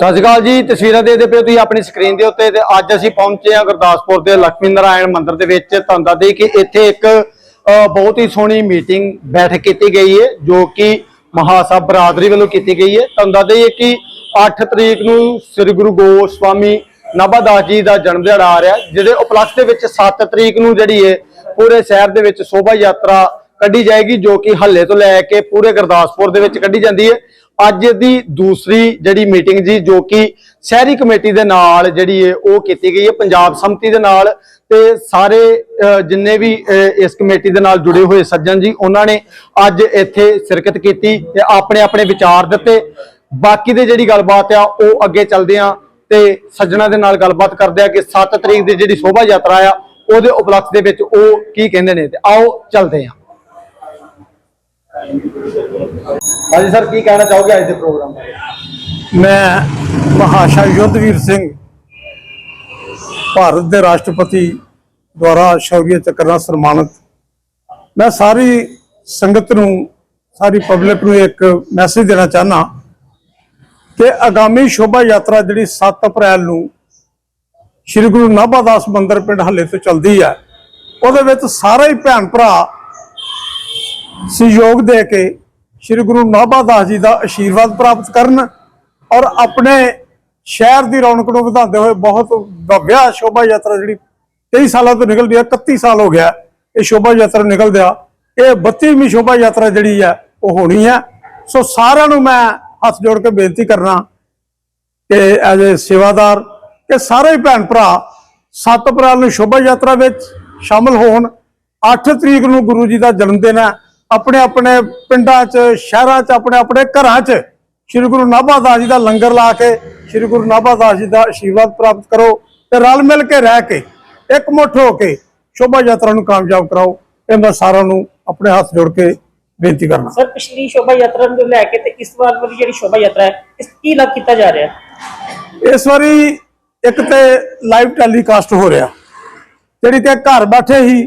ਸਤਿ ਸ਼੍ਰੀ ਅਕਾਲ ਜੀ ਤਸਵੀਰਾਂ ਦੇਖਦੇ ਪਏ ਹੋ ਤੁਸੀਂ ਆਪਣੀ ਸਕਰੀਨ ਦੇ ਉੱਤੇ ਤੇ ਅੱਜ ਅਸੀਂ ਪਹੁੰਚੇ ਹਾਂ ਗੁਰਦਾਸਪੁਰ ਦੇ ਲక్ష్ਮੀ ਨਾਰਾਇਣ ਮੰਦਿਰ ਦੇ ਵਿੱਚ। ਤੁਹਾਨੂੰ ਦੱਸ ਦੇਈਏ ਕਿ ਇੱਥੇ ਇੱਕ ਬਹੁਤ ਹੀ ਸੋਹਣੀ ਮੀਟਿੰਗ ਬੈਠਕ ਕੀਤੀ ਗਈ ਹੈ ਜੋ ਕਿ ਮਹਾਸਭ ਬਰਾਦਰੀ ਵੱਲੋਂ ਕੀਤੀ ਗਈ ਹੈ। ਤੁਹਾਨੂੰ ਦੱਸ ਦੇਈਏ ਕਿ 8 ਤਰੀਕ ਨੂੰ ਸ੍ਰੀ ਗੁਰੂ ਗੋਸਵਾਮੀ ਨਾਭਾਦਾਸ ਜੀ ਦਾ ਜਨਮ ਦਿਹਾੜਾ ਆ ਰਿਹਾ ਹੈ, ਜਿਹਦੇ ਉਪਲਕਸ਼ ਦੇ ਵਿੱਚ 7 ਤਰੀਕ ਨੂੰ ਜਿਹੜੀ ਹੈ ਪੂਰੇ ਸ਼ਹਿਰ ਦੇ ਵਿੱਚ ਸ਼ੋਭਾ ਯਾਤਰਾ ਕੱਢੀ ਜਾਏਗੀ, ਜੋ ਕਿ ਹੱਲੇ ਤੋਂ ਲੈ ਕੇ ਪੂਰੇ ਗੁਰਦਾਸਪੁਰ ਦੇ ਵਿੱਚ ਕੱਢੀ ਜਾਂਦੀ ਹੈ। ਅੱਜ ਦੀ ਦੂਸਰੀ ਜਿਹੜੀ ਮੀਟਿੰਗ ਜੀ, ਜੋ ਕਿ ਸ਼ਹਿਰੀ ਕਮੇਟੀ ਦੇ ਨਾਲ ਜਿਹੜੀ ਹੈ, ਉਹ ਕੀਤੀ ਗਈ ਹੈ, ਪੰਜਾਬ ਸੰਮਤੀ ਦੇ ਨਾਲ ਤੇ ਸਾਰੇ ਜਿੰਨੇ ਵੀ ਇਸ ਕਮੇਟੀ ਦੇ ਨਾਲ ਜੁੜੇ ਹੋਏ ਸੱਜਣ ਜੀ, ਉਹਨਾਂ ਨੇ ਅੱਜ ਇੱਥੇ ਸ਼ਿਰਕਤ ਕੀਤੀ ਤੇ ਆਪਣੇ ਆਪਣੇ ਵਿਚਾਰ ਦਿੱਤੇ। ਬਾਕੀ ਦੇ ਜਿਹੜੀ ਗੱਲਬਾਤ ਆ, ਉਹ ਅੱਗੇ ਚੱਲਦੇ ਆ ਤੇ ਸੱਜਣਾ ਦੇ ਨਾਲ ਗੱਲਬਾਤ ਕਰਦੇ ਆ ਕਿ 7 ਤਰੀਕ ਦੀ ਜਿਹੜੀ ਸ਼ੋਭਾ ਯਾਤਰਾ ਆ, ਉਹਦੇ ਉਪਲਕਸ਼ ਦੇ ਵਿੱਚ ਉਹ ਕੀ ਕਹਿੰਦੇ ਨੇ ਤੇ ਆਓ ਚੱਲਦੇ ਆ। ਹਾਂਜੀ ਸਰ, ਕੀ ਕਹਿਣਾ ਚਾਹੋਗੇ ਅੱਜ ਦੇ ਪ੍ਰੋਗਰਾਮ ਬਾਰੇ? ਮੈਂ ਮਹਾਸ਼ਾ ਯੁੱਧਵੀਰ ਸਿੰਘ, ਭਾਰਤ ਦੇ ਰਾਸ਼ਟਰਪਤੀ ਦੁਆਰਾ ਸ਼ੌਰਯ ਚੱਕਰ ਨਾਲ ਸਨਮਾਨਿਤ। ਮੈਂ ਸਾਰੀ ਸੰਗਤ ਨੂੰ, ਸਾਰੀ ਪਬਲਿਕ ਨੂੰ ਇੱਕ ਮੈਸੇਜ ਦੇਣਾ ਚਾਹਨਾ ਕਿ ਆਗਾਮੀ ਸ਼ੋਭਾ ਯਾਤਰਾ ਜਿਹੜੀ 7 ਅਪ੍ਰੈਲ ਨੂੰ ਸ੍ਰੀ ਗੁਰੂ ਨਾਭਾ ਦਾਸ ਮੰਦਿਰ ਪਿੰਡ ਹੱਲੇ ਤੋਂ ਚੱਲਦੀ ਹੈ, ਉਹਦੇ ਵਿੱਚ ਸਾਰੇ ਹੀ ਭੈਣ ਭਰਾ ਸਹਿਯੋਗ ਦੇ ਕੇ ਸ੍ਰੀ ਗੁਰੂ ਨਾਭਾਦਾਸ ਜੀ ਦਾ ਆਸ਼ੀਰਵਾਦ ਪ੍ਰਾਪਤ ਕਰਨ ਔਰ ਆਪਣੇ ਸ਼ਹਿਰ ਦੀ ਰੌਣਕ ਨੂੰ ਵਧਾਉਂਦੇ ਹੋਏ ਬਹੁਤ ਵਿਆਹ ਸ਼ੋਭਾ ਯਾਤਰਾ ਜਿਹੜੀ 23 ਸਾਲਾਂ ਤੋਂ ਨਿਕਲਦੀ ਹੈ 31 ਸਾਲ ਹੋ ਗਿਆ ਇਹ ਸ਼ੋਭਾ ਯਾਤਰਾ ਨਿਕਲਦਿਆ। ਇਹ 32ਵੀਂ ਸ਼ੋਭਾ ਯਾਤਰਾ ਜਿਹੜੀ ਹੈ, ਉਹ ਹੋਣੀ ਹੈ। ਸੋ ਸਾਰਿਆਂ ਨੂੰ ਮੈਂ ਹੱਥ ਜੋੜ ਕੇ ਬੇਨਤੀ ਕਰਨਾ ਕਿ ਐਜ਼ ਅ ਸੇਵਾਦਾਰ ਕਿ ਸਾਰੇ ਭੈਣ ਭਰਾ 7 ਅਪ੍ਰੈਲ ਨੂੰ ਸ਼ੋਭਾ ਯਾਤਰਾ ਵਿੱਚ ਸ਼ਾਮਲ ਹੋਣ। 8 ਤਰੀਕ ਨੂੰ ਗੁਰੂ ਜੀ ਦਾ ਜਨਮ ਦਿਨ ਹੈ। ਆਪਣੇ ਆਪਣੇ ਪਿੰਡਾਂ 'ਚ ਸ਼ਹਿਰਾਂ 'ਚ ਆਪਣੇ ਆਪਣੇ ਘਰਾਂ 'ਚ ਸ੍ਰੀ ਗੁਰੂ ਨਾਭਾਦਾਸ ਜੀ ਦਾ ਲੰਗਰ ਲਾ ਕੇ ਸ੍ਰੀ ਗੁਰੂ ਨਾਭਾਦਾਸ ਜੀ ਦਾ ਆਸ਼ੀਰਵਾਦ ਪ੍ਰਾਪਤ ਕਰੋ ਤੇ ਰਲ ਮਿਲ ਕੇ ਰਹਿ ਕੇ ਇਕਮੁੱਠ ਹੋ ਕੇ ਸ਼ੋਭਾ ਯਾਤਰਾ ਨੂੰ ਕਾਮਯਾਬ ਕਰਾਓ। ਇਹ ਮੈਂ ਸਾਰਿਆਂ ਨੂੰ ਆਪਣੇ ਹੱਥ ਜੋੜ ਕੇ ਬੇਨਤੀ ਕਰਨਾ। ਸਰ ਪਿਛਲੀ ਸ਼ੋਭਾ ਯਾਤਰਾ ਨੂੰ ਲੈ ਕੇ ਤੇ ਇਸ ਵਾਰ ਵਾਲੀ ਜਿਹੜੀ ਸ਼ੋਭਾ ਯਾਤਰਾ ਹੈ ਇਸ ਕੀ ਲੱਗ ਕੀਤਾ ਜਾ ਰਿਹਾ? ਹੈ ਇਸ ਵਾਰੀ ਇੱਕ ਤੇ ਲਾਈਵ ਟੈਲੀਕਾਸਟ ਹੋ ਰਿਹਾ ਜਿਹੜੀ ਕਿ ਘਰ ਬੈਠੇ ਹੀ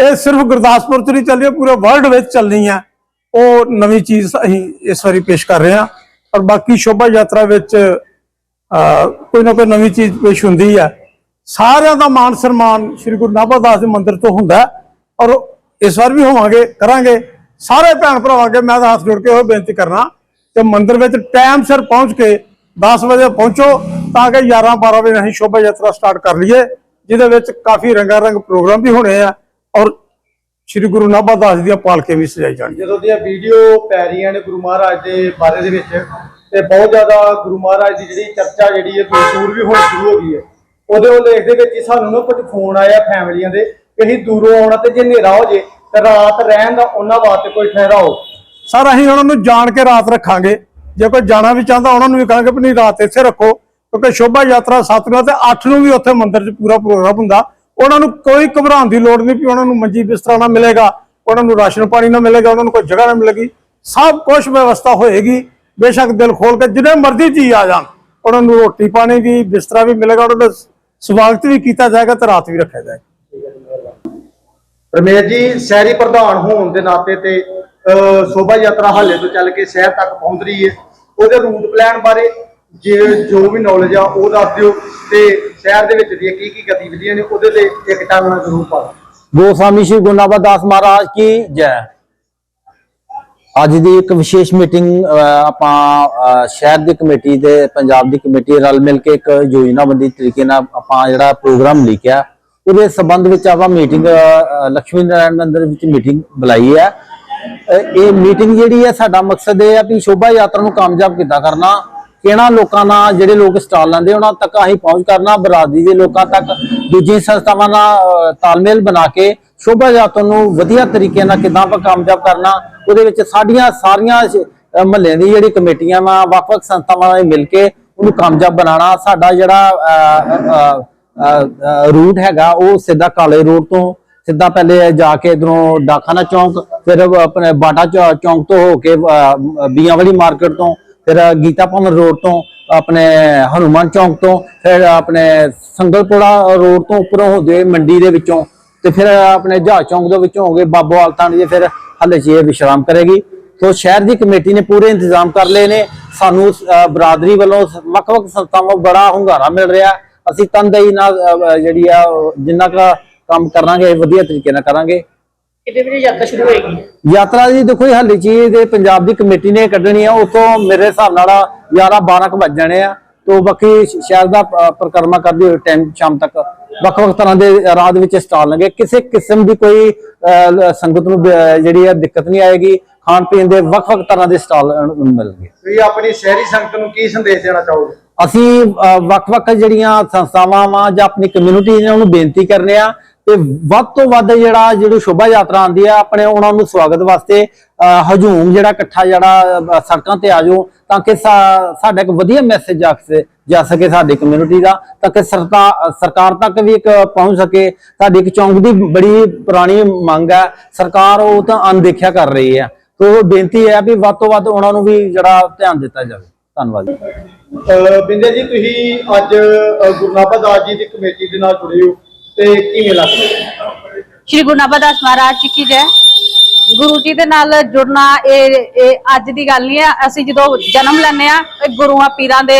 ਇਹ ਸਿਰਫ ਗੁਰਦਾਸਪੁਰ ਚ ਨਹੀਂ ਚੱਲ ਰਹੀ ਪੂਰੇ ਵਰਲਡ ਵਿੱਚ ਚੱਲਣੀ ਹੈ ਉਹ ਨਵੀਂ ਚੀਜ਼ ਅਸੀਂ ਇਸ ਵਾਰੀ ਪੇਸ਼ ਕਰ ਰਹੇ ਹਾਂ। ਔਰ ਬਾਕੀ ਸ਼ੋਭਾ ਯਾਤਰਾ ਵਿੱਚ ਕੋਈ ਨਾ ਕੋਈ ਨਵੀਂ ਚੀਜ਼ ਪੇਸ਼ ਹੁੰਦੀ ਹੈ ਸਾਰਿਆਂ ਦਾ ਮਾਨ ਸਨਮਾਨ ਸ੍ਰੀ ਗੁਰੂ ਨਾਭਾਦਾਸ ਦੇ ਮੰਦਿਰ ਤੋਂ ਹੁੰਦਾ ਔਰ ਇਸ ਵਾਰ ਵੀ ਹੋਵਾਂਗੇ, ਕਰਾਂਗੇ। ਸਾਰੇ ਭੈਣ ਭਰਾਵਾਂ ਅੱਗੇ ਮੈਂ ਤਾਂ ਹੱਥ ਜੋੜ ਕੇ ਉਹ ਬੇਨਤੀ ਕਰਨਾ ਕਿ ਮੰਦਿਰ ਵਿੱਚ ਟਾਈਮ ਸਿਰ ਪਹੁੰਚ ਕੇ 10 ਵਜੇ ਪਹੁੰਚੋ ਤਾਂ ਕਿ 11 12 ਵਜੇ ਅਸੀਂ ਸ਼ੋਭਾ ਯਾਤਰਾ ਸਟਾਰਟ ਕਰ ਲਈਏ, ਜਿਹਦੇ ਵਿੱਚ ਕਾਫੀ ਰੰਗਾ ਰੰਗ ਪ੍ਰੋਗਰਾਮ ਵੀ ਹੋਣੇ ਆ। ਔਰ ਸ੍ਰੀ ਗੁਰੂ ਨਾਭਾਦਾਸ ਦੀਆਂ ਪਾਲਕੀਆਂ ਵੀ ਸਜਾਈ ਜਾਣਗੀਆਂ। ਜਦੋਂ ਦੀਆਂ ਵੀਡੀਓ ਪੈ ਰਹੀਆਂ ਨੇ ਗੁਰੂ ਮਹਾਰਾਜ ਦੇ ਬਾਰੇ ਦੇ ਵਿੱਚ ਤੇ ਬਹੁਤ ਜ਼ਿਆਦਾ ਗੁਰੂ ਮਹਾਰਾਜ ਦੀ ਜਿਹੜੀ ਚਰਚਾ ਜਿਹੜੀ ਹੈ ਦੂਰ ਵੀ ਹੋਣੀ ਸ਼ੁਰੂ ਹੋ ਗਈ ਹੈ। ਉਹਦੇ ਉਹ ਲੇਖ ਦੇ ਵਿੱਚ ਹੀ ਸਾਨੂੰ ਨਾ ਕੁਝ ਫੋਨ ਆਇਆ ਫੈਮਲੀਆਂ ਦੇ ਕਿ ਅਸੀਂ ਦੂਰੋਂ ਆਉਣਾ ਤੇ ਜੇ ਹਨੇਰਾ ਹੋ ਜੇ ਤੇ ਰਾਤ ਰਹਿਣ ਦਾ ਉਹਨਾਂ ਵਾਸਤੇ ਕੋਈ ਠਹਿਰਾਓ। ਸਰ ਅਸੀਂ ਉਹਨਾਂ ਨੂੰ ਜਾਣ ਕੇ ਰਾਤ ਰੱਖਾਂਗੇ। ਜੇ ਕੋਈ ਜਾਣਾ ਵੀ ਚਾਹੁੰਦਾ ਉਹਨਾਂ ਨੂੰ ਵੀ ਕਹਾਂਗੇ ਵੀ ਨਹੀਂ ਰਾਤ ਇੱਥੇ ਰੱਖੋ ਕਿਉਂਕਿ ਸ਼ੋਭਾ ਯਾਤਰਾ 7 ਨੂੰ ਤੇ 8 ਨੂੰ ਵੀ ਉੱਥੇ ਮੰਦਿਰ 'ਚ ਪੂਰਾ ਪ੍ਰੋਗਰਾਮ ਹੁੰਦਾ। ਉਹਨਾਂ ਨੂੰ ਕੋਈ ਘਬਰਾਉਣ ਦੀ ਲੋੜ ਨਹੀਂ ਵੀ ਉਹਨਾਂ ਨੂੰ ਮੰਜੀ ਬਿਸਤਰਾ ਨਾ ਮਿਲੇਗਾ, ਉਹਨਾਂ ਨੂੰ ਰਾਸ਼ਨ ਪਾਣੀ ਨਾ ਮਿਲੇਗਾ, ਉਹਨਾਂ ਨੂੰ ਕੋਈ ਜਗ੍ਹਾ ਨਾ ਮਿਲੇਗੀ। ਸਭ ਕੁਝ ਵਿਵਸਥਾ ਹੋਏਗੀ। ਬੇਸ਼ੱਕ ਦਿਲ ਖੋਲ ਕੇ ਜਿੰਨੇ ਮਰਜ਼ੀ ਜੀ ਆ ਜਾਣ, ਉਹਨਾਂ ਨੂੰ ਰੋਟੀ ਪਾਣੀ ਵੀ, ਬਿਸਤਰਾ ਵੀ ਮਿਲੇਗਾ, ਉਹਨਾਂ ਦਾ ਸਵਾਗਤ ਵੀ ਕੀਤਾ ਜਾਏਗਾ ਤੇ ਰਾਤ ਵੀ ਰੱਖਿਆ ਜਾਏਗਾ। ਰਮੇਸ਼ ਜੀ, ਸ਼ਹਿਰੀ ਪ੍ਰਧਾਨ ਹੋਣ ਦੇ ਨਾਤੇ ਤੇ ਸ਼ੋਭਾ ਯਾਤਰਾ ਹਾਲੇ ਤੋਂ ਚੱਲ ਕੇ ਸ਼ਹਿਰ ਤੱਕ ਪਹੁੰਚ ਰਹੀ ਹੈ। ਉਹਦੇ ਰੂਟ ਪਲਾਨ ਬਾਰੇ ਜੇ ਜੋ ਵੀ ਨੌਲੇਜ ਆ, ਉਹ ਦੱਸ ਦਿਓ। ਤੇ ਸ਼ਹਿਰ ਦੇ ਵਿੱਚ ਦੀਆਂ ਕੀ ਕੀ ਗਤੀਵਿਧੀਆਂ ਨੇ, ਉਹਦੇ ਤੇ ਇੱਕ ਟਾਂਗਣਾ ਜ਼ਰੂਰ ਪਾ ਗੋਸਵਾਮੀ ਸ਼੍ਰੀ ਗੁਰੂ ਨਾਭਾਦਾਸ ਮਹਾਰਾਜ ਕੀ ਜੈ। ਅੱਜ ਦੀ ਇੱਕ ਵਿਸ਼ੇਸ਼ ਮੀਟਿੰਗ ਆਪਾਂ ਸ਼ਹਿਰ ਦੀ ਕਮੇਟੀ ਤੇ ਪੰਜਾਬ ਦੀ ਕਮੇਟੀ ਰਲ ਮਿਲ ਕੇ ਇੱਕ ਯੋਜਨਾਬੰਦੀ ਤਰੀਕੇ ਨਾਲ ਆਪਾਂ ਜਿਹੜਾ ਪ੍ਰੋਗਰਾਮ ਲਿਖਿਆ, ਉਹਦੇ ਸੰਬੰਧ ਵਿੱਚ ਆਪਾਂ ਮੀਟਿੰਗ ਲక్ష్ਮੀ ਨਾਰਾਇਣ ਮੰਦਿਰ ਵਿੱਚ ਮੀਟਿੰਗ ਬੁਲਾਈ ਹੈ। ਇਹ ਮੀਟਿੰਗ ਜਿਹੜੀ ਹੈ, ਸਾਡਾ ਮਕਸਦ ਇਹ ਹੈ ਵੀ ਸ਼ੋਭਾ ਯਾਤਰਾ ਨੂੰ ਕਾਮਯਾਬ ਕਿੱਦਾਂ ਕਰਨਾ ਕਿਹੜਾ ਲੋਕਾਂ ਨਾਲ ਜਿਹੜੇ ਲੋਕ ਸਟਾਲ ਲਾਉਂਦੇ ਉਹਨਾਂ ਤੱਕ ਅਸੀਂ ਪਹੁੰਚ ਕਰਨਾ ਬਰਾਦਰੀ ਦੇ ਲੋਕਾਂ ਤੱਕ ਦੂਜੀਆਂ ਸੰਸਥਾਵਾਂ ਨਾਲ ਤਾਲਮੇਲ ਬਣਾ ਕੇ ਸ਼ੋਭਾ ਯਾਤਰਾ ਨੂੰ ਵਧੀਆ ਤਰੀਕੇ ਨਾਲ ਕਿੱਦਾਂ ਆਪਾਂ ਕਾਮਯਾਬ ਕਰਨਾ ਉਹਦੇ ਵਿੱਚ ਸਾਡੀਆਂ ਸਾਰੀਆਂ ਮਹੱਲੇ ਦੀ ਜਿਹੜੀ ਕਮੇਟੀਆਂ ਵਾ ਵੱਖ-ਵੱਖ ਸੰਸਥਾਵਾਂ ਨਾਲ ਮਿਲ ਕੇ ਉਹਨੂੰ ਕਾਮਯਾਬ ਬਣਾਉਣਾ ਸਾਡਾ ਜਿਹੜਾ ਰੂਟ ਹੈਗਾ ਉਹ ਸਿੱਧਾ ਕਾਲੇ ਰੋਡ ਤੋਂ ਸਿੱਧਾ ਪਹਿਲੇ ਜਾ ਕੇ ਇਧਰੋਂ ਡਾਖਾਨਾ ਚੌਂਕ ਫਿਰ ਆਪਣੇ ਬਾਟਾ ਚੌ- ਚੌਂਕ ਤੋਂ ਹੋ ਕੇ ਅਹ, ਬੀਆਂ ਵਾਲੀ ਮਾਰਕੀਟ ਤੋਂ ਫਿਰ ਗੀਤਾ ਭਵਨ ਰੋਡ ਤੋਂ ਆਪਣੇ ਹਨੂਮਾਨ ਚੌਂਕ ਤੋਂ, ਫਿਰ ਆਪਣੇ ਸੰਗਲਪੁਰਾ ਰੋਡ ਤੋਂ ਉੱਪਰੋਂ ਹੁੰਦੇ ਹੋਏ ਮੰਡੀ ਦੇ ਵਿੱਚੋਂ ਤੇ ਫਿਰ ਆਪਣੇ ਜਹਾਜ਼ ਚੌਂਕ ਦੇ ਵਿੱਚੋਂ ਹੋ ਗਏ ਬਾਬੋਵਾਲ ਥਾਣੀ ਦੇ, ਫਿਰ ਹੱਲੇ 'ਚ ਇਹ ਵਿਸ਼ਰਾਮ ਕਰੇਗੀ। ਸੋ ਸ਼ਹਿਰ ਦੀ ਕਮੇਟੀ ਨੇ ਪੂਰੇ ਇੰਤਜ਼ਾਮ ਕਰ ਲਏ ਨੇ। ਸਾਨੂੰ ਬਰਾਦਰੀ ਵੱਲੋਂ ਵੱਖ-ਵੱਖ ਸੰਸਥਾਵਾਂ ਬੜਾ ਹੁੰਗਾਰਾ ਮਿਲ ਰਿਹਾ। ਅਸੀਂ ਤਨਦੇਹੀ ਨਾਲ ਜਿਹੜੀ ਆ ਜਿੰਨਾ ਕੁ ਕੰਮ ਕਰਾਂਗੇ, ਵਧੀਆ ਤਰੀਕੇ ਨਾਲ ਕਰਾਂਗੇ। ਕਿਤੇ ਵਜੇ ਯਾਤਰਾ ਸ਼ੁਰੂ ਹੋਏਗੀ? ਯਾਤਰਾ ਜੀ ਦੇਖੋ ਇਹ ਹਾਲੇ ਚੀਜ਼ ਦੇ ਪੰਜਾਬ ਦੀ ਕਮੇਟੀ ਨੇ ਕੱਢਣੀ ਆ ਉਤੋਂ ਮੇਰੇ ਹਿਸਾਬ ਨਾਲ 11 12 ਕੁ ਵੱਜ ਜਾਣੇ ਆ ਤੋਂ ਬਾਕੀ ਸ਼ਹਿਰ ਦਾ ਪਰਿਕਰਮਾ ਕਰਦੇ ਹੋਏ ਟਾਈਮ ਸ਼ਾਮ ਤੱਕ ਵੱਖ ਵੱਖ ਤਰ੍ਹਾਂ ਦੇ ਰਾਹ ਦੇ ਵਿੱਚ ਸਟਾਲ ਲਗੇ ਕਿਸੇ ਕਿਸਮ ਦੀ ਕੋਈ ਸੰਗਤ ਨੂੰ ਜਿਹੜੀ ਆ ਦਿੱਕਤ ਨਹੀਂ ਆਏਗੀ ਖਾਣ ਪੀਣ ਦੇ ਵੱਖ ਵੱਖ ਤਰ੍ਹਾਂ ਦੇ ਸਟਾਲ ਮਿਲਣਗੇ। ਤੁਸੀਂ ਆਪਣੀ ਸ਼ਹਿਰੀ ਸੰਗਤ ਨੂੰ ਕੀ ਸੰਦੇਸ਼ ਦੇਣਾ ਚਾਹੋਗੇ? ਅਸੀਂ ਅਹ, ਵੱਖ-ਵੱਖ ਜਿਹੜੀਆਂ ਸੰਸਥਾਵਾਂ ਵਾਂ ਜਾਂ ਆਪਣੀ ਕਮਿਊਨਿਟੀ ਨੇ ਉਹਨੂੰ ਬੇਨਤੀ ਕਰਨੇ ਆ ਤੇ ਵੱਧ ਤੋਂ ਵੱਧ ਜਿਹੜਾ ਜਿਹੜੀ ਸ਼ੋਭਾ ਯਾਤਰਾ ਆਉਂਦੀ ਆ ਆਪਣੇ ਉਹਨਾਂ ਨੂੰ ਸਵਾਗਤ ਵਾਸਤੇ ਹਜੂਮ ਜਿਹੜਾ ਇਕੱਠਾ ਜਿਹੜਾ ਸੜਕਾਂ ਤੇ ਆ ਤਾਂ ਕਿ ਸਾਡਾ ਇੱਕ ਵਧੀਆ ਮੈਸੇਜ ਜਾ ਸਕੇ ਜਾ ਸਕੇ ਸਾਡੀ ਕਮਿਊਨਿਟੀ ਦਾ ਤਾਂ ਕਿ ਸਰਕਾਰ ਤੱਕ ਵੀ ਇੱਕ ਪਹੁੰਚ ਸਕੇ। ਸਾਡੀ ਇੱਕ ਚੌਂਕ ਦੀ ਬੜੀ ਪੁਰਾਣੀ ਮੰਗ ਹੈ ਸਰਕਾਰ ਉਹ ਤਾਂ ਅਣਦੇਖਿਆ ਕਰ ਰਹੀ ਹੈ। ਤੋਂ ਬੇਨਤੀ ਹੈ ਵੀ ਵੱਧ ਤੋਂ ਵੱਧ ਉਹਨਾਂ ਨੂੰ ਵੀ ਜਿਹੜਾ ਧਿਆਨ ਦਿੱਤਾ ਜਾਵੇ। ਧੰਨਵਾਦ ਬਿੰਦੇ ਜੀ ਤੁਸੀਂ ਅੱਜ ਅਹ, ਗੁਰੂ ਨਾਨਕ ਦਾਸ ਜੀ ਦੀ ਕਮੇਟੀ ਦੇ ਨਾਲ ਜੁੜੇ ਹੋ। ਤੇ ਕਿਵੇਂ ਲੱਗਦਾ ਸ਼੍ਰੀ ਗੁਰੂ ਨਾਨਕ ਮਹਾਰਾਜ ਜੀ ਕੀ ਜੈ। ਗੁਰੂ ਜੀ ਦੇ ਨਾਲ ਜੁੜਨਾ ਇਹ ਇਹ ਅੱਜ ਦੀ ਗੱਲ ਨਹੀਂ ਹੈ। ਅਸੀਂ ਜਦੋਂ ਜਨਮ ਲੈਂਦੇ ਆ ਗੁਰੂਆਂ ਪੀਰਾਂ ਦੇ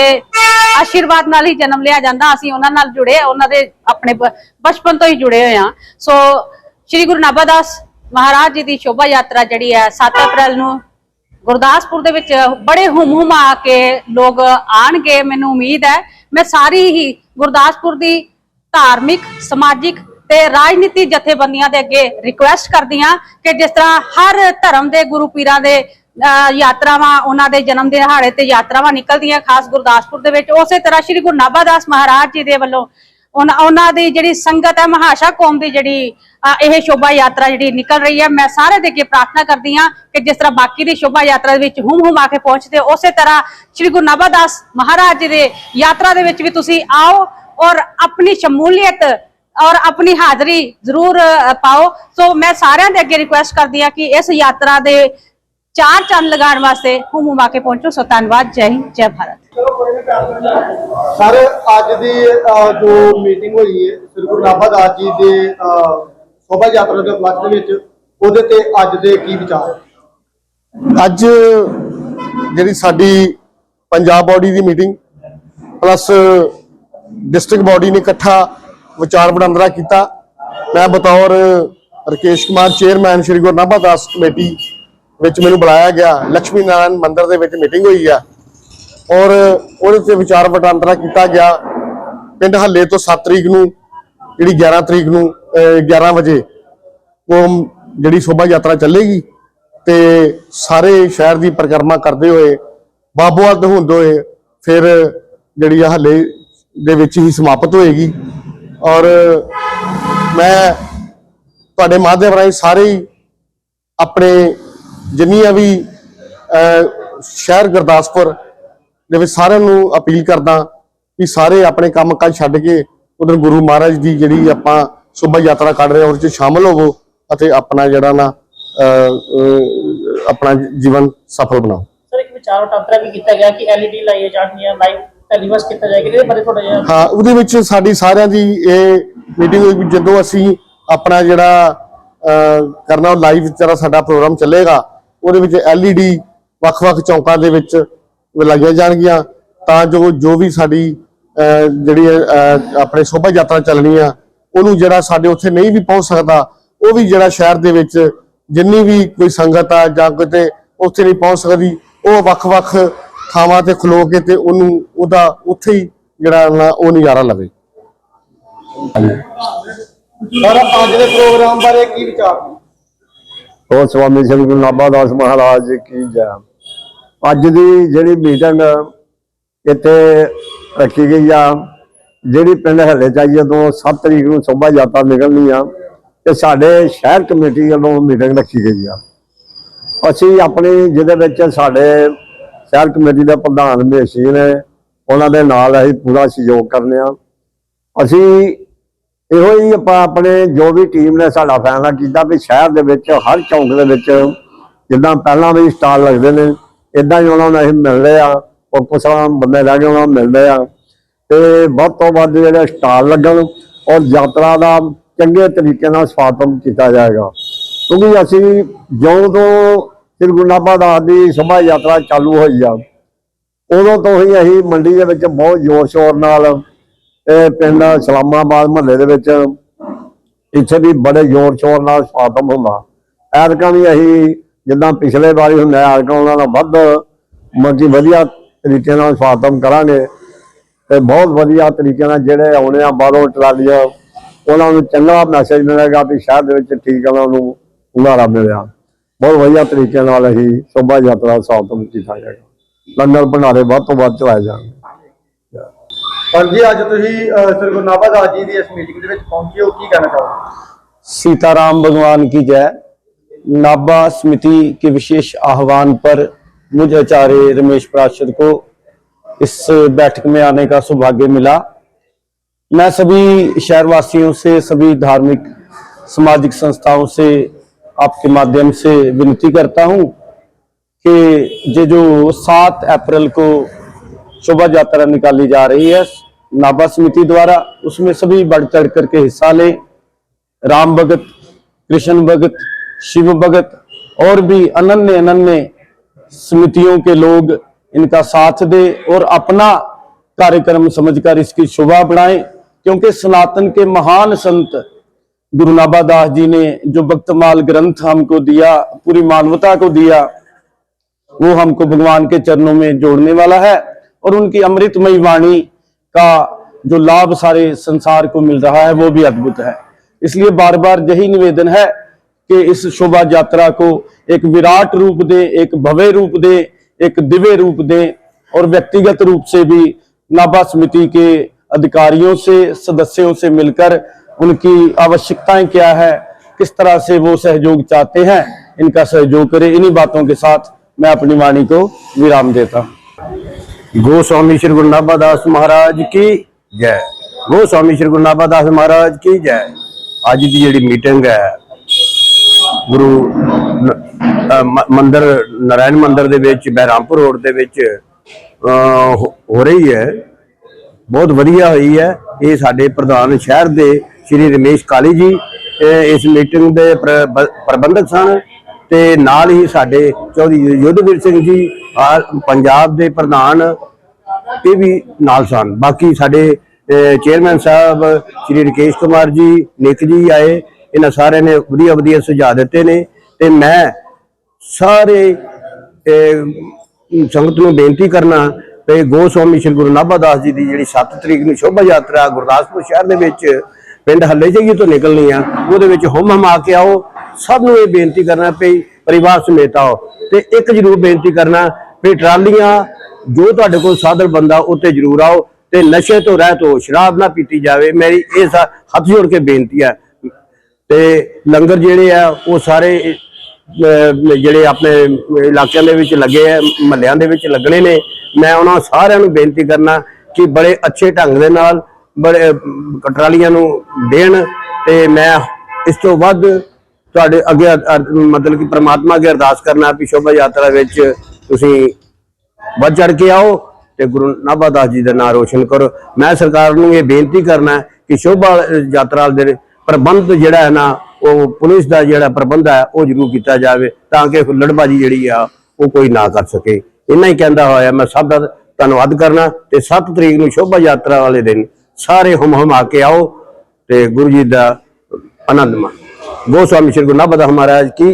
ਆਸ਼ੀਰਵਾਦ ਨਾਲ ਹੀ ਜਨਮ ਲਿਆ ਜਾਂਦਾ। ਅਸੀਂ ਉਹਨਾਂ ਨਾਲ ਜੁੜੇ ਉਹਨਾਂ ਦੇ ਆਪਣੇ ਬਚਪਨ ਤੋਂ ਹੀ ਜੁੜੇ ਹੋਏ ਆ ਸੋ ਸ਼੍ਰੀ ਗੁਰੂ ਨਾਨਕ ਦਾਸ ਮਹਾਰਾਜ ਜੀ ਦੀ ਸ਼ੋਭਾ ਯਾਤਰਾ ਜਿਹੜੀ ਹੈ 7 ਅਪ੍ਰੈਲ ਨੂੰ ਗੁਰਦਾਸਪੁਰ ਦੇ ਵਿੱਚ ਬੜੇ ਹੁਮ ਹੁਮਾ ਕੇ ਲੋਕ ਆਣਗੇ ਮੈਨੂੰ ਉਮੀਦ ਹੈ, ਮੈਂ ਸਾਰੀ ਹੀ ਗੁਰਦਾਸਪੁਰ ਦੀ ਧਾਰਮਿਕ ਸਮਾਜਿਕ ਤੇ ਰਾਜਨੀਤੀ ਜਥੇਬੰਦੀਆਂ ਦੇ ਅੱਗੇ ਰਿਕੁਐਸਟ ਕਰਦੀ ਹਾਂ ਕਿ ਜਿਸ ਤਰ੍ਹਾਂ ਹਰ ਧਰਮ ਦੇ ਗੁਰੂ ਪੀਰਾਂ ਦੇ ਅਹ, ਯਾਤਰਾਵਾਂ ਉਹਨਾਂ ਦੇ ਜਨਮ ਦਿਹਾੜੇ ਤੇ ਯਾਤਰਾਵਾਂ ਨਿਕਲਦੀਆਂ ਖਾਸ ਗੁਰਦਾਸਪੁਰ ਦੇ ਵਿੱਚ। ਉਸੇ ਤਰ੍ਹਾਂ ਸ੍ਰੀ ਗੁਰੂ ਨਾਭਾ ਦਾਸ ਮਹਾਰਾਜ ਜੀ ਦੇ ਵੱਲੋਂ ਉਹਨਾਂ ਉਹਨਾਂ ਦੀ ਜਿਹੜੀ ਸੰਗਤ ਹੈ ਮਹਾਸ਼ਾ ਕੌਮ ਦੀ ਜਿਹੜੀ ਇਹ ਸ਼ੋਭਾ ਯਾਤਰਾ ਜਿਹੜੀ ਨਿਕਲ ਰਹੀ ਹੈ ਮੈਂ ਸਾਰੇ ਦੇ ਅੱਗੇ ਪ੍ਰਾਰਥਨਾ ਕਰਦੀ ਹਾਂ ਕਿ ਜਿਸ ਤਰ੍ਹਾਂ ਬਾਕੀ ਦੀ ਸ਼ੋਭਾ ਯਾਤਰਾ ਦੇ ਵਿੱਚ ਹੁਮ ਆ ਕੇ ਪਹੁੰਚਦੇ ਹੋ, ਉਸੇ ਤਰ੍ਹਾਂ ਸ੍ਰੀ ਗੁਰੂ ਨਾਭਾ ਦਾਸ ਮਹਾਰਾਜ ਜੀ ਦੇ ਯਾਤਰਾ ਦੇ ਵਿੱਚ ਵੀ ਤੁਸੀਂ ਆਓ। ਔਰ ਆਪਣੀ ਸ਼ਮੂਲੀਅਤ ਔਰ ਆਪਣੀ ਹਾਜ਼ਰੀ ਜ਼ਰੂਰ ਪਾਓ। ਸੋ ਮੈਂ ਸਾਰਿਆਂ ਦੇ ਅੱਗੇ ਰਿਕੁਐਸਟ ਕਰਦੀ ਹਾਂ ਕਿ ਇਸ ਯਾਤਰਾ ਦੇ ਚਾਰ ਚੰਨ ਲਗਾਉਣ ਵਾਸਤੇ ਹੁਮ ਹੁਮਾ ਕੇ ਪਹੁੰਚੋ। ਸੋ ਧੰਨਵਾਦ। ਜੈ ਹਿੰਦ ਜੈ ਭਾਰਤ। ਸਰ ਅੱਜ ਦੀ ਜੋ ਮੀਟਿੰਗ ਹੋਈ ਹੈ ਸ੍ਰੀ ਗੁਰੂ ਨਾਨਕ ਦਾਸ ਜੀ ਦੇ ਸ਼ੋਭਾ ਯਾਤਰਾ ਦੇ ਉਪਲਕਸ਼ ਦੇ ਵਿੱਚ ਉਹਦੇ ਤੇ ਅੱਜ ਦੇ ਕੀ ਵਿਚਾਰ? ਅੱਜ ਜਿਹੜੀ ਸਾਡੀ ਪੰਜਾਬ ਬਾਡੀ ਦੀ ਮੀਟਿੰਗ ਪਲੱਸ ਡਿਸਟ੍ਰਿਕਟ ਬਾਡੀ ਨੇ ਇਕੱਠਾ ਵਿਚਾਰ ਵਟਾਂਦਰਾ ਕੀਤਾ। ਮੈਂ ਬਤੌਰ ਰਕੇਸ਼ ਕੁਮਾਰ ਚੇਅਰਮੈਨ ਸ਼੍ਰੀ ਗੁਰੂ ਨਾਭਾ ਦਾਸ ਕਮੇਟੀ ਵਿੱਚ ਮੈਨੂੰ ਬੁਲਾਇਆ ਗਿਆ। ਲక్ష్ਮੀ ਨਾਰਾਇਣ ਮੰਦਿਰ ਦੇ ਵਿੱਚ ਮੀਟਿੰਗ ਹੋਈ ਆ। ਔਰ ਉਹਦੇ ਤੇ ਵਿਚਾਰ ਵਟਾਂਦਰਾ ਕੀਤਾ ਗਿਆ। ਪਿੰਡ ਹੱਲੇ ਤੋਂ 7 ਤਰੀਕ ਨੂੰ, ਜਿਹੜੀ 11 ਤਰੀਕ ਨੂੰ, ਅਹ 11 ਵਜੇ ਉਹ ਜਿਹੜੀ ਸ਼ੋਭਾ ਯਾਤਰਾ ਚੱਲੇਗੀ ਤੇ ਸਾਰੇ ਸ਼ਹਿਰ ਦੀ ਪਰਿਕਰਮਾ ਕਰਦੇ ਹੋਏ ਬਾਬੂਆਲ ਤੋਂ ਹੁੰਦੇ ਹੋਏ ਫਿਰ ਜਿਹੜੀ ਆ ਹੱਲੇ ਦੇ ਵਿੱਚ ਹੀ ਸਮਾਪਤ ਹੋਏਗੀ। ਔਰ ਮੈਂ ਤੁਹਾਡੇ ਮਾਧਿਅਮ ਰਾਹੀਂ ਸਾਰੇ ਆਪਣੇ ਜਿੰਨੀਆਂ ਵੀ ਸ਼ਹਿਰ ਗੁਰਦਾਸਪੁਰ ਦੇ ਵਿੱਚ ਸਾਰਿਆਂ ਨੂੰ ਅਪੀਲ ਕਰਦਾ ਕਿ ਸਾਰੇ ਆਪਣੇ ਕੰਮ ਕਾਜ ਛੱਡ ਕੇ ਉਧਰ ਗੁਰੂ ਮਹਾਰਾਜ ਦੀ ਜਿਹੜੀ ਆਪਾਂ ਸ਼ੋਭਾ ਯਾਤਰਾ ਕੱਢ ਰਹੇ ਹਾਂ ਉਹਦੇ ਵਿੱਚ ਸ਼ਾਮਲ ਹੋਵੋ ਅਤੇ ਆਪਣਾ ਜਿਹੜਾ ਨਾ ਅਹ, ਆਪਣਾ ਜੀਵਨ ਸਫਲ ਬਣਾਓ। ਸਰ ਇੱਕ ਵਿਚਾਰ ਵਟਾਂਦਰਾ ਵੀ ਕੀਤਾ ਗਿਆ ਕਿ ਐਲਈਡੀ ਲਾਈਏ ਜਾਣਗੀਆਂ ਲਾਈਵ ਟੈਲੀਕਾਸਟ ਕੀਤਾ ਜਾਏਗਾ, ਇਹਦੇ ਬਾਰੇ ਥੋੜਾ ਜਿਹਾ ਹਾਂ, ਉਹਦੇ ਵਿੱਚ ਸਾਡੀ ਸਾਰਿਆਂ ਦੀ ਇਹ ਮੀਟਿੰਗ ਹੋਈ ਵੀ ਜਦੋਂ ਅਸੀਂ ਆਪਣਾ ਜਿਹੜਾ ਕਰਨਾ ਉਹ ਲਾਈਵ ਤਰ੍ਹਾਂ ਸਾਡਾ ਪ੍ਰੋਗਰਾਮ ਚੱਲੇਗਾ, ਉਹਦੇ ਵਿੱਚ LED ਵੱਖ-ਵੱਖ ਚੌਂਕਾਂ ਦੇ ਵਿੱਚ ਲਾਈਆਂ ਜਾਣਗੀਆਂ। ਤਾਂ ਜੋ ਜੋ ਵੀ ਸਾਡੀ ਜਿਹੜੀ ਆਪਣੇ ਸ਼ੋਭਾ ਯਾਤਰਾ ਚੱਲਣੀ ਆ, ਉਹਨੂੰ ਜਿਹੜਾ ਸਾਡੇ ਉੱਥੇ ਨਹੀਂ ਵੀ ਪਹੁੰਚ ਸਕਦਾ, ਉਹ ਵੀ ਜਿਹੜਾ ਸ਼ਹਿਰ ਦੇ ਵਿੱਚ ਜਿੰਨੀ ਵੀ ਕੋਈ ਸੰਗਤ ਆ ਜਾਂ ਕਿਤੇ ਉੱਥੇ ਨਹੀਂ ਪਹੁੰਚ ਸਕਦੀ, ਉਹ ਵੱਖ-ਵੱਖ ਥਾਵਾਂ ਤੇ ਖਲੋ ਕੇ ਤੇ ਉਹਨੂੰ ਉਹਦਾ ਉੱਥੇ ਹੀ ਜਿਹੜਾ ਨਾ ਉਹ ਨਜ਼ਾਰਾ ਲਵੇ। ਸਰ ਅੱਜ ਦੇ ਪ੍ਰੋਗਰਾਮ ਬਾਰੇ ਕੀ ਵਿਚਾਰ ਨੇ? ਸਵਾਮੀ ਸ੍ਰੀ ਗੁਰੂ ਮਹਾਰਾਜ ਕੀ ਜੈ। ਅੱਜ ਦੀ ਜਿਹੜੀ ਮੀਟਿੰਗ ਇੱਥੇ ਰੱਖੀ ਗਈ ਆ ਜਿਹੜੀ ਪਿੰਡ ਹੱਲੇ ਚਾਹੀਏ ਤੋਂ 7 ਤਰੀਕ ਨੂੰ ਸੋਭਾ ਯਾਤਰਾ ਨਿਕਲਣੀ ਆ ਤੇ ਸਾਡੇ ਸ਼ਹਿਰ ਕਮੇਟੀ ਵੱਲੋਂ ਮੀਟਿੰਗ ਰੱਖੀ ਗਈ ਆ। ਅਸੀਂ ਆਪਣੀ ਜਿਹਦੇ ਵਿੱਚ ਸਾਡੇ ਸ਼ਹਿਰ ਕਮੇਟੀ ਦੇ ਪ੍ਰਧਾਨ ਮੇਸੀ ਨੇ ਉਹਨਾਂ ਦੇ ਨਾਲ ਅਸੀਂ ਪੂਰਾ ਸਹਿਯੋਗ ਕਰਨੇ ਆ। ਅਸੀਂ ਇਹੋ ਹੀ ਆਪਾਂ ਆਪਣੇ ਜੋ ਵੀ ਟੀਮ ਨੇ ਸਾਡਾ ਫੈਸਲਾ ਕੀਤਾ ਵੀ ਸ਼ਹਿਰ ਦੇ ਵਿੱਚ, ਹਰ ਚੌਂਕ ਦੇ ਵਿੱਚ ਜਿੱਦਾਂ ਪਹਿਲਾਂ ਵੀ ਸਟਾਲ ਲੱਗਦੇ ਨੇ ਇਦਾਂ ਹੀ ਉਹਨਾਂ ਨੂੰ ਅਸੀਂ ਮਿਲਦੇ ਆ ਔਰ ਕੁਛ ਬੰਦੇ ਰਹਿ ਗਏ, ਉਹਨਾਂ ਨੂੰ ਮਿਲਦੇ ਆ। ਤੇ ਵੱਧ ਤੋਂ ਵੱਧ ਜਿਹੜੇ ਸਟਾਲ ਲੱਗਣ ਔਰ ਯਾਤਰਾ ਦਾ ਚੰਗੇ ਤਰੀਕੇ ਨਾਲ ਸਵਾਗਤ ਕੀਤਾ ਜਾਏਗਾ। ਕਿਉਂਕਿ ਅਸੀਂ ਜਦੋਂ ਤੋਂ ਸ੍ਰੀ ਗੁਰੂ ਨਾਭਾ ਦਾਸ ਦੀ ਸਭਾ ਯਾਤਰਾ ਚਾਲੂ ਹੋਈ ਆ। ਉਦੋਂ ਤੋਂ ਹੀ ਅਸੀਂ ਮੰਡੀ ਦੇ ਵਿੱਚ ਬਹੁਤ ਜ਼ੋਰ ਸ਼ੋਰ ਨਾਲ, ਇਹ ਪਿੰਡ ਸਲਾਮਾਬਾਦ ਮਹੱਲੇ ਦੇ ਵਿੱਚ ਇੱਥੇ ਵੀ ਬੜੇ ਜ਼ੋਰ ਸ਼ੋਰ ਨਾਲ ਸਵਾਗਤ ਹੁੰਦਾ। ਐਤਕਾਂ ਵੀ ਅਸੀਂ ਜਿੱਦਾਂ ਪਿਛਲੇ ਵਾਰੀ ਹੁੰਦਾ ਐਤਕਾਂ ਉਹਨਾਂ ਦਾ ਵੱਧ ਮਰਜ਼ੀ ਵਧੀਆ ਤਰੀਕੇ ਨਾਲ ਸਵਾਗਤ ਕਰਾਂਗੇ ਤੇ ਬਹੁਤ ਵਧੀਆ ਤਰੀਕੇ ਨਾਲ ਜਿਹੜੇ ਆਉਣੇ ਆ ਬਾਹਰੋਂ ਟਰਾਲੀਆਂ, ਉਹਨਾਂ ਨੂੰ ਚੰਗਾ ਮੈਸੇਜ ਮਿਲੇਗਾ ਵੀ ਸ਼ਹਿਰ ਦੇ ਵਿੱਚ ਠੀਕ ਉਹਨਾਂ ਨੂੰ ਹੁੰਗਾਰਾ ਮਿਲਿਆ। ਬਹੁਤ ਵਧੀਆ ਤਰੀਕੇ ਨਾਲ ਅਸੀਂ ਸ਼ੋਭਾ ਯਾਤਰਾ ਦਾ ਸਵਾਗਤ ਕੀਤਾ ਜਾਏਗਾ ਲੰਗਰ ਭੰਡਾਰੇ ਵੱਧ ਤੋਂ ਵੱਧ ਚਲਾਏ ਜਾਣਗੇ ਹਾਂਜੀ ਅੱਜ ਤੁਸੀਂ ਅਹ, ਸ੍ਰੀ ਗੁਰੂ ਨਾਭਾ ਦਾਸ ਜੀ ਦੀ ਇਸ ਮੀਟਿੰਗ ਦੇ ਵਿੱਚ ਪਹੁੰਚੇ ਹੋ ਕੀ ਕਹਿਣਾ ਚਾਹੋਗੇ सीताराम भगवान की जय नाभा समिति के विशेष आह्वान पर मुझे आचार्य रमेश पार्षद को इस बैठक में आने का सौभाग्य मिला मैं सभी शहरवासियों से सभी धार्मिक सामाजिक संस्थाओं से आपके माध्यम से विनती करता हूँ कि ये जो सात अप्रैल को शोभा यात्रा निकाली जा रही है नाभा समिति द्वारा, उसमें सभी बढ़ चढ़ करके हिस्सा लें। राम भगत, कृष्ण भगत, शिव भगत और भी अनन्य अनन्य समितियों के लोग इनका साथ दे और अपना कार्यक्रम समझकर इसकी शोभा बढ़ाएँ, क्योंकि सनातन के महान संत गुरु नाभादास जी ने जो भक्तमाल ग्रंथ हमको दिया, पूरी मानवता को दिया, वो हमको भगवान के चरणों में जोड़ने वाला है और उनकी अमृतमयी वाणी का जो लाभ सारे संसार को मिल रहा है, वो भी अद्भुत है। इसलिए बार बार यही निवेदन है कि इस शोभा यात्रा को एक विराट रूप दे, एक भव्य रूप दे, एक दिव्य रूप दे और व्यक्तिगत रूप से भी नाभा समिति के अधिकारियों से, सदस्यों से मिलकर उनकी आवश्यकताएं क्या है किस तरह से वो सहयोग चाहते हैं इनका सहयोग करें इन्हीं बातों के साथ मैं अपनी वाणी को विराम देता हूं गोस्वामी श्री गुरु नाभादास महाराज की जय गोस्वामी श्री गुरु नाभादास महाराज की जय ਅੱਜ ਦੀ ਜਿਹੜੀ ਮੀਟਿੰਗ ਹੈ ਗੁਰੂ ਨ- ਅਹ ਮ- ਮੰਦਿਰ ਨਾਰਾਇਣ ਮੰਦਿਰ ਦੇ ਵਿੱਚ ਬਹਿਰਾਮਪੁਰ ਰੋਡ ਦੇ ਵਿੱਚ ਅਹ, ਹੋ ਹੋ ਰਹੀ ਹੈ ਬਹੁਤ ਵਧੀਆ ਹੋਈ ਹੈ ਇਹ ਸਾਡੇ ਪ੍ਰਧਾਨ ਸ਼ਹਿਰ ਦੇ ਸ਼੍ਰੀ ਰਮੇਸ਼ ਕਾਲੀ ਜੀ ਇਸ ਮੀਟਿੰਗ ਦੇ ਪ੍ਰ- ਬ- ਪ੍ਰਬੰਧਕ ਸਨ ਤੇ ਨਾਲ ਹੀ ਸਾਡੇ ਚੌਧਰੀ ਯੁੱਧਵੀਰ ਸਿੰਘ ਜੀ ਪੰਜਾਬ ਦੇ ਪ੍ਰਧਾਨ ਇਹ ਵੀ ਨਾਲ ਸਨ। ਬਾਕੀ ਸਾਡੇ ਚੇਅਰਮੈਨ ਸਾਹਿਬ ਸ਼੍ਰੀ ਰਕੇਸ਼ ਕੁਮਾਰ ਜੀ, ਨਿਕ ਜੀ ਆਏ, ਇਹਨਾਂ ਸਾਰਿਆਂ ਨੇ ਵਧੀਆ ਵਧੀਆ ਸੁਝਾਅ ਦਿੱਤੇ ਨੇ ਤੇ ਮੈਂ ਸਾਰੇ ਸੰਗਤ ਨੂੰ ਬੇਨਤੀ ਕਰਨਾ ਤੇ ਗੋਸਵਾਮੀ ਸ਼੍ਰੀ ਗੁਰੂ ਨਾਭਾ ਦਾਸ ਜੀ ਦੀ ਜਿਹੜੀ 7 ਤਰੀਕ ਨੂੰ ਸ਼ੋਭਾ ਯਾਤਰਾ ਗੁਰਦਾਸਪੁਰ ਸ਼ਹਿਰ ਦੇ ਵਿੱਚ ਪਿੰਡ ਹੱਲੇ ਜਾਈਏ ਤੋਂ ਨਿਕਲਣੀ ਆ, ਉਹਦੇ ਵਿੱਚ ਹੁਮ ਹਮਾ ਕੇ ਆਓ। ਸਭ ਨੂੰ ਇਹ ਬੇਨਤੀ ਕਰਨਾ ਪਈ, ਪਰਿਵਾਰ ਸਮੇਤ ਆਓ। ਤੇ ਇੱਕ ਜ਼ਰੂਰ ਬੇਨਤੀ ਕਰਨਾ, ਵੀ ਟਰਾਲੀਆਂ, ਜੋ ਤੁਹਾਡੇ ਕੋਲ ਸਾਧਨ ਬੰਦਾ ਉੱਤੇ ਜ਼ਰੂਰ ਆਓ ਤੇ ਨਸ਼ੇ ਤੋਂ ਰਹਿਤ ਹੋ ਸ਼ਰਾਬ ਨਾ ਪੀਤੀ ਜਾਵੇ। ਮੇਰੀ ਇਹ ਸਾ- ਹੱਥ ਜੋੜ ਕੇ ਬੇਨਤੀ ਹੈ ਤੇ ਲੰਗਰ ਜਿਹੜੇ ਆ, ਉਹ ਸਾਰੇ ਜਿਹੜੇ ਆਪਣੇ ਇਲਾਕਿਆਂ ਦੇ ਵਿੱਚ ਲੱਗੇ ਆ, ਮਹੱਲਿਆਂ ਦੇ ਵਿੱਚ ਲੱਗਣੇ ਨੇ। ਮੈਂ ਉਹਨਾਂ ਸਾਰਿਆਂ ਨੂੰ ਬੇਨਤੀ ਕਰਨਾ ਕਿ ਬੜੇ ਅੱਛੇ ਢੰਗ ਦੇ ਨਾਲ ਬੜੇ ਅਮ, ਟਰਾਲੀਆਂ ਨੂੰ ਦੇਣ ਤੇ ਮੈਂ ਇਸ ਤੋਂ ਵੱਧ ਤੁਹਾਡੇ ਅੱਗੇ ਮਤਲਬ ਕਿ ਪ੍ਰਮਾਤਮਾ ਅੱਗੇ ਅਰਦਾਸ ਕਰਨਾ ਵੀ ਸ਼ੋਭਾ ਯਾਤਰਾ ਵਿੱਚ ਤੁਸੀਂ ਵੱਧ ਚੜ ਕੇ ਆਓ ਤੇ ਗੁਰੂ ਨਾਭਾਦਾਸ ਜੀ ਦਾ ਨਾਮ ਰੋਸ਼ਨ ਕਰੋ। ਮੈਂ ਸਰਕਾਰ ਨੂੰ ਇਹ ਬੇਨਤੀ ਕਰਨਾ ਕਿ ਸ਼ੋਭਾ ਯਾਤਰਾ ਦੇ ਪ੍ਰਬੰਧ ਜਿਹੜਾ ਹੈ ਨਾ ਉਹ ਪੁਲਿਸ ਦਾ ਜਿਹੜਾ ਪ੍ਰਬੰਧ ਹੈ ਉਹ ਜ਼ਰੂਰ ਕੀਤਾ ਜਾਵੇ ਤਾਂ ਕਿ ਹੁੱਲੜਬਾਜੀ ਜਿਹੜੀ ਆ ਉਹ ਕੋਈ ਨਾ ਕਰ ਸਕੇ। ਇੰਨਾ ਹੀ ਕਹਿੰਦਾ ਹੋਇਆ ਮੈਂ ਸਭ ਦਾ ਧੰਨਵਾਦ ਕਰਨਾ ਤੇ 7 ਤਰੀਕ ਨੂੰ ਸ਼ੋਭਾ ਯਾਤਰਾ ਵਾਲੇ ਦਿਨ ਸਾਰੇ ਹਮ ਹਮ ਆ ਕੇ ਆਓ ਤੇ ਗੁਰੂ ਜੀ ਦਾ ਆਨੰਦ ਮਾਣੋ। ਗੋਸਵਾਮੀ ਸ਼੍ਰੀ ਗੁਰੂ ਨਾਭਾ ਮਹਾਰਾਜ ਕੀ